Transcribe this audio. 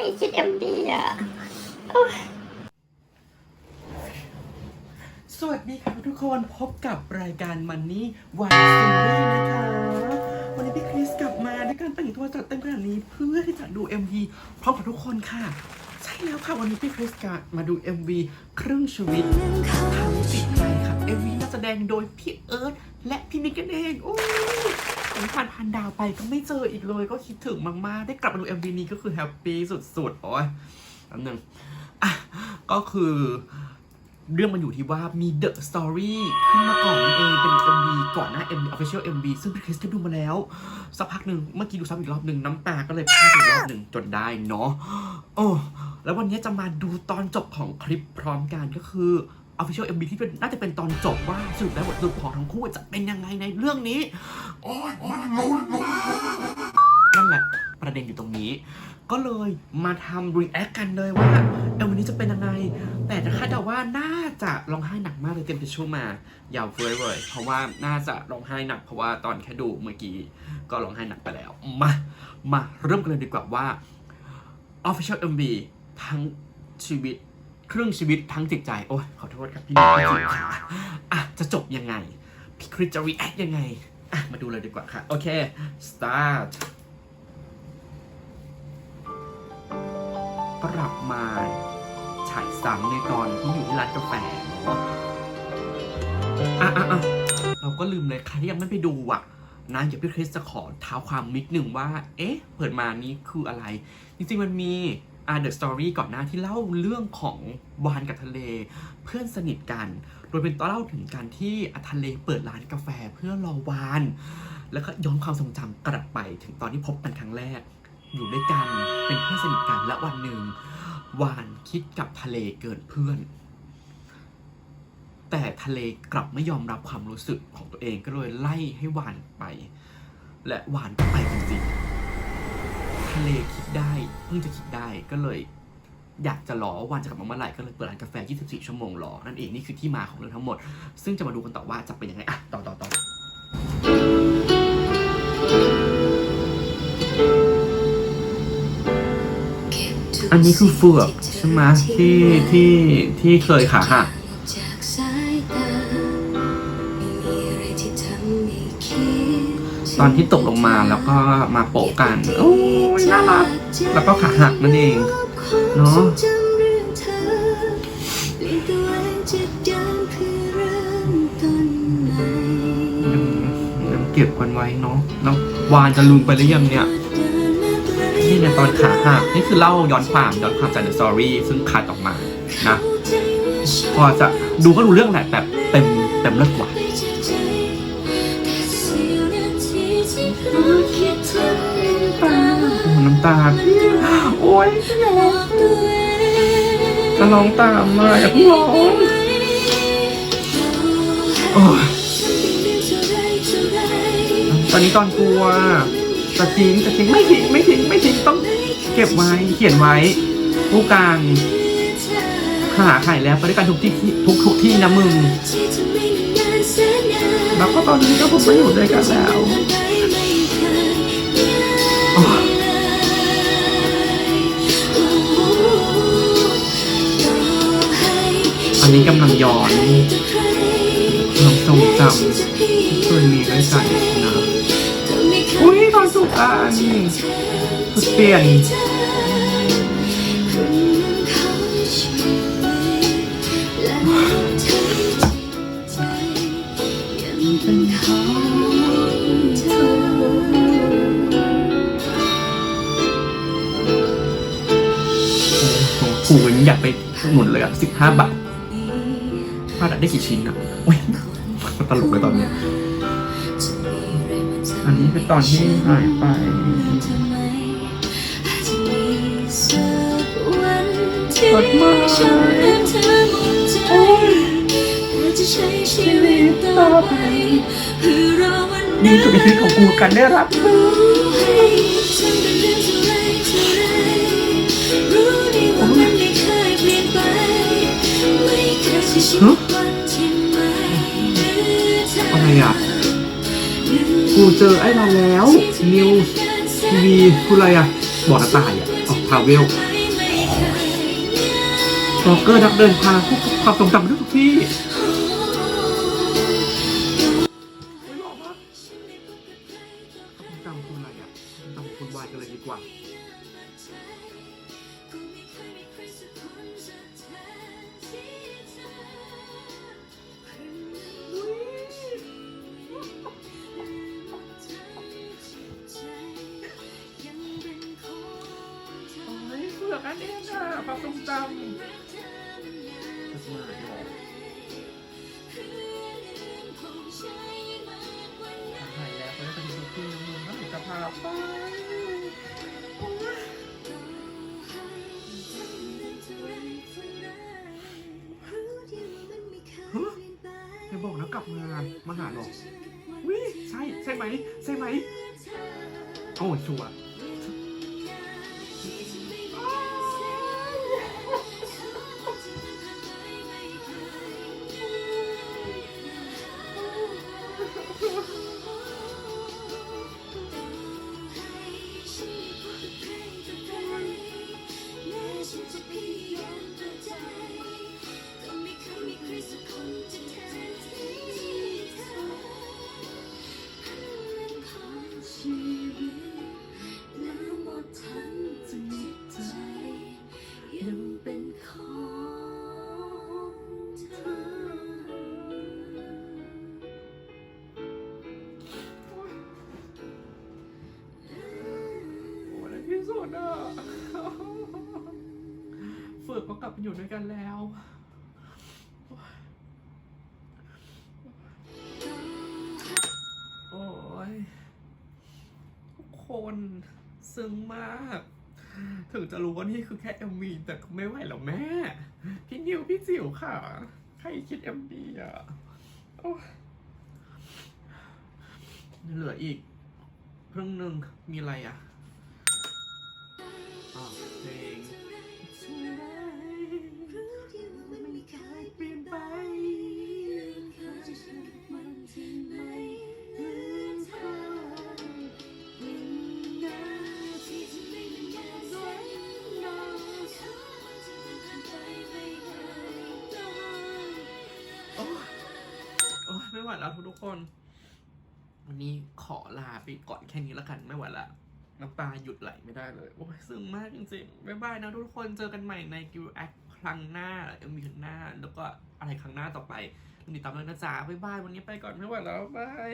รคิดเอ็มดีอะสวัสดีครับทุกคนพบกับรายการมันนี่วันซีรีส์นะคะ วันนี้พี่คริสกลับมาด้วยการแต่งตัวจัดเต็มขนาดนี้เพื่อที่จะดู MV พร้อมกับทุกคนค่ะ ใช่แล้วค่ะวันนี้พี่คริสกะมาดู MV ครึ่งชีวิตทางจิตใจครับ MV นักแสดงโดยพี่เอิร์ธและพี่นิกกันเองโอ้ ผมผ่านพันดาวไปก็ไม่เจออีกเลย ก็คิดถึงมาก ๆ ได้กลับมาดู MV นี้ก็คือแฮปปี้สุด ๆ โอ้ยอันหนึ่งอะก็คือเรื่องมันอยู่ที่ว่ามี The Story ขึ้นมาก่อนนั่นเองเป็น MV ก่อนหน้า MV Official MV ซึ่งพี่คริสก็ดูมาแล้ว สักพักหนึ่งเมื่อกี้ดูซ้ำอีกรอบหนึ่งน้ำตาก็เลยพลาดอีกรอบหนึ่งจนได้เนาะโอ้แล้ววันนี้จะมาดูตอนจบของคลิปพร้อมกันก็คือ Official MV ที่เป็นน่าจะเป็นตอนจบว่าสรุปแล้วบทสรุปของทั้งคู่จะเป็นยังไงในเรื่องนี้โอ้ยมันลุ้นนั่นแหละประเด็นอยู่ตรงนี้ ก็เลยมาทำ react กันเลยว่าเออวันนี้จะเป็นยังไง แต่จะคาดว่าน่าจะร้องไห้หนักมากเลยเต็มทิชชู่มายาวเฟ้ยเลยเพราะว่าน่าจะร้องไห้หนักเพราะว่าตอนแค่ดูเมื่อกี้ก็ร้องไห้หนักไปแล้ว มามาเริ่มกันเลยดีกว่าว่า official MV ทั้งชีวิต ครึ่งชีวิตทั้งจิตใจ โอ้ยขอโทษครับพี่นิกพี่จิ๋วค่ะอะจะจบยังไง พี่คริสจะ react ยังไงอะมาดูเลยดีกว่าค่ะ โอเค start กลับมาฉายซ้ำในตอนที่อยู่ที่ร้านกาแฟเนาะอะอะอะเราก็ลืมเลยใครที่ยังไม่ไปดูอะนะเดี๋ยวพี่คริสจะขอเท้าความนิดหนึ่งว่า เอ๊ะ เปิดมานี้คืออะไร จริงๆมันมี เดอะสตอรี่ก่อนหน้าที่เล่าเรื่องของวานกับทะเล เพื่อนสนิทกัน โดยเป็นตอนเล่าถึงการที่อาทะเลเปิดร้านกาแฟเพื่อรอวาน แล้วก็ย้อนความทรงจำกลับไปถึงตอนที่พบกันครั้งแรก อยู่ด้วยกันเป็นเพื่อนสนิทกันและวันหนึ่งวานคิดกับทะเลเกินเพื่อน แต่ทะเลกลับไม่ยอมรับความรู้สึกของตัวเองก็เลยไล่ให้วานไป และวานก็ไปจริงๆทะเลคิ ได้เพิ่งจะคิดได้ก็เลย อยากจะรอว่าวานจะกลับมาเมื่อไหร่ก็เลยเปิดร้านกาแฟ 24 ชั่วโมงรอนั่นเองนี่คือที่มาของเรื่องทั้งหมด ซึ่งจะมาดูกันต่อว่าจะเป็นยังไงอะต่อต่อต่ออันนี้คือเฟือกใช่ไหมที่ที่ที่เคยขาหักจาก ตอนที่ตกลงมาแล้วก็มาโปะกันโอ้ยน่ารักแล้วก็ขาหักนั่นเองเนอะจำเรื่องเธอเปลี่ยนตัวเองจะเดินเพื่อเริ่มต้นใหม่ยังยังเก็บกันไว้เนาะแล้ววานจะลืมไปหรือยังเนี่ยเดินมาไกลนี่ในตอนขาหักนี่คือเล่าย้อนความย้อนความจาก The Story ซึ่งคัดออกมานะใจว่าฉันพอจะดูก็รู้เรื่องแหละแต่เต็มเต็มเลิศกว่า ตาโอ้ยจะร้องตามมาอย่าเพิ่งร้องตอนนี้ตอนกลัวจะทิ้งจะทิ้งไม่ทิ้งไม่ทิ้งไม่ทิ้งต้องเก็บไว้เขียนไว้ผู้การหาไข่แล้วไปด้วยกันทุกที่ทุกทุกที่นะมึงแล้วก็ตอนนี้ก็ผมไม่อยู่ด้วยกันแล้ว นี้กำลังย้อนความทรงจำเคยมีด้วยกันนะอุ้ยตอนสุกอันสุดเปลี่ยนโอ้โหอยากไปหนุนเลยอะสิบห้าบาท พลาดได้กี่ชิ้นอะโอ้ยตลกเลยตอนเนี้ยอันนี้เป็นตอนที่หายไปกดมาจะใช้ชีวิตต่อไปเพื่อรอวันนี่คือชีวิตของกูกันได้รับรู้ เจอไอ้มาแล้วนิวทีวีคุณอะไรอะบอดตายอะออกพาวเวลสอกเกอร์นักเดินทางพวกความทรงจำทุกที่จำคุณอะไรอะจำคุณวายกันเลยดีกว่า อันเองอะความทรงจำจะมหายแล้วก็ได้ไปดูทุกที่น้องๆก็ถึงจะพาไปโอ้ยอย่าบอกนะกลับมามาหาหรอกวิใช่ ใช่ไหม ใช่ไหม โอ้ชัวร์ ฝึกก็กลับมาอยู่ด้วยกันแล้ว โอ้ยทุกคนซึ้งมาก ถึงจะรู้ว่านี่คือแค่ MV แต่ก็ไม่ไหวแล้วแม่ พี่นิวพี่จิ๋วค่ะ ใครคิด MV อะโอ้ยเหลืออีกครึ่งหนึ่งมีอะไรอะอ่า อ้ยไม่ไหวแล้วทุกคน วันนี้ขอลาไปก่อนแค่นี้ละกันไม่ไหวละน้ำตาหยุดไหลไม่ได้เลย โอ้ยซึ้งมากจริงๆบ๊ายบายนะทุกคนเจอกันใหม่ในกิวแอคครั้งหน้าเอ็มวีครั้งหน้า แล้วก็อะไรครั้งหน้าต่อไปติดตามเลยนะจ๊ะบ๊ายบายวันนี้ไปก่อนไม่ไหวแล้วบาย